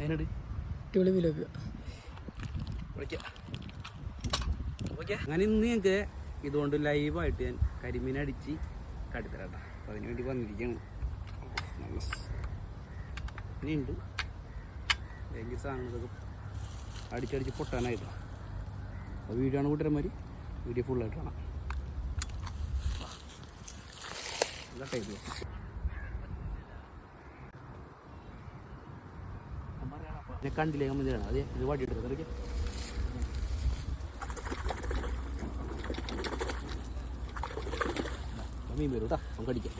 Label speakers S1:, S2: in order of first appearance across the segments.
S1: അതിനോട്.
S2: അടിപൊളി
S1: അങ്ങനെ ഇന്ന് ഞങ്ങൾക്ക് ഇതുകൊണ്ട് ലൈവായിട്ട് ഞാൻ കരിമീൻ അടിച്ച് കടിത്തരാട്ടാ അതിനു അതിന് വേണ്ടി വന്നിരിക്കുകയാണ് നല്ല ഇനിയുണ്ട് ഭയങ്കര സാധനങ്ങളൊക്കെ അടിച്ചടിച്ച് പൊട്ടാനായിട്ടാണ് അപ്പോൾ വീഡിയോ ആണ് കൂട്ടരന്മാർ വീഡിയോ ഫുള്ളായിട്ട് കാണാം. ഇതാ ഞാൻ കണ്ടില്ലേ മതിയാണ് അത് ഇത് വടി എടുത്തത് അതൊക്കെ മീൻ വരും കേട്ടോ നമുക്ക് അടിക്കാം.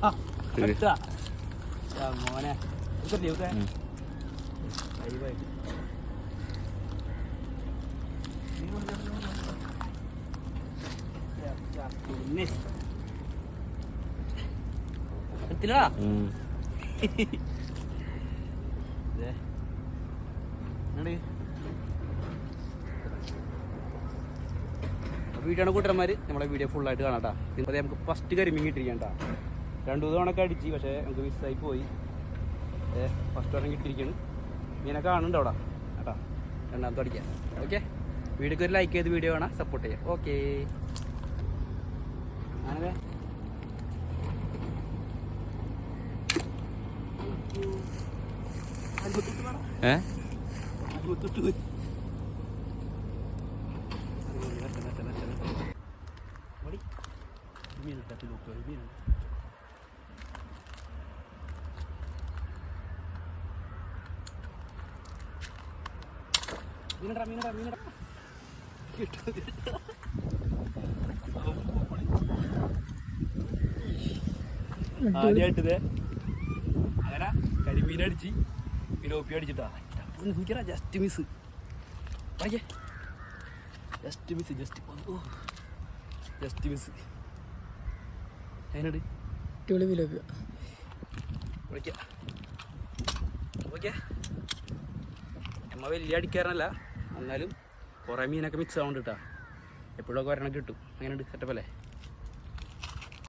S1: Ha. മോനെ. എടുത്തില്ലടാ? വീഡിയോ കൂട്ടന്മാർ നമ്മളെ വീഡിയോ ഫുള്ളായിട്ട് കാണാം കേട്ടോ നമുക്ക് ഫസ്റ്റ് കരിമീൻ കിട്ടിയിരിക്കാം കേട്ടോ രണ്ടു തവണയൊക്കെ അടിച്ച് പക്ഷേ നമുക്ക് മിസ്സായി പോയി. ഫസ്റ്റ് ഒരെണ്ണം കിട്ടിയിരിക്കുന്നു ഇങ്ങനെ കാണുന്നുണ്ട് അവിടെ. കേട്ടോ. രണ്ടാമത്തെ അടിക്കാം ഓക്കെ വീഡിയോക്ക് ഒരു ലൈക്ക് ചെയ്ത് വീഡിയോ വേണം സപ്പോർട്ട് ചെയ്യാം. ഓക്കെ അങ്ങനെ.
S3: ഏ?
S1: മീനടാ മീനടാ മീനടാ. ആദ്യമായിട്ട് ഇതേ. അങ്ങനെ കരിമീൻ അടിച്ച് പിലോപ്പി അടിച്ചിട്ടാ. നോക്കിയാ just miss പയ്യേ just miss just just miss അതിനോട്.
S2: അടിപൊളി വിലോപ്പിയ
S1: വിളിക്കാം ഓക്കെ. നമ്മ വലിയ അടിക്കാരനല്ല. എന്നാലും കുറേ മീനൊക്കെ മിക്സ് ആവുന്നുണ്ട് കേട്ടോ എപ്പോഴൊക്കെ ഒരെണ്ണം കിട്ടും. അങ്ങനെയുണ്ട് സെറ്റപ്പ് അല്ലേ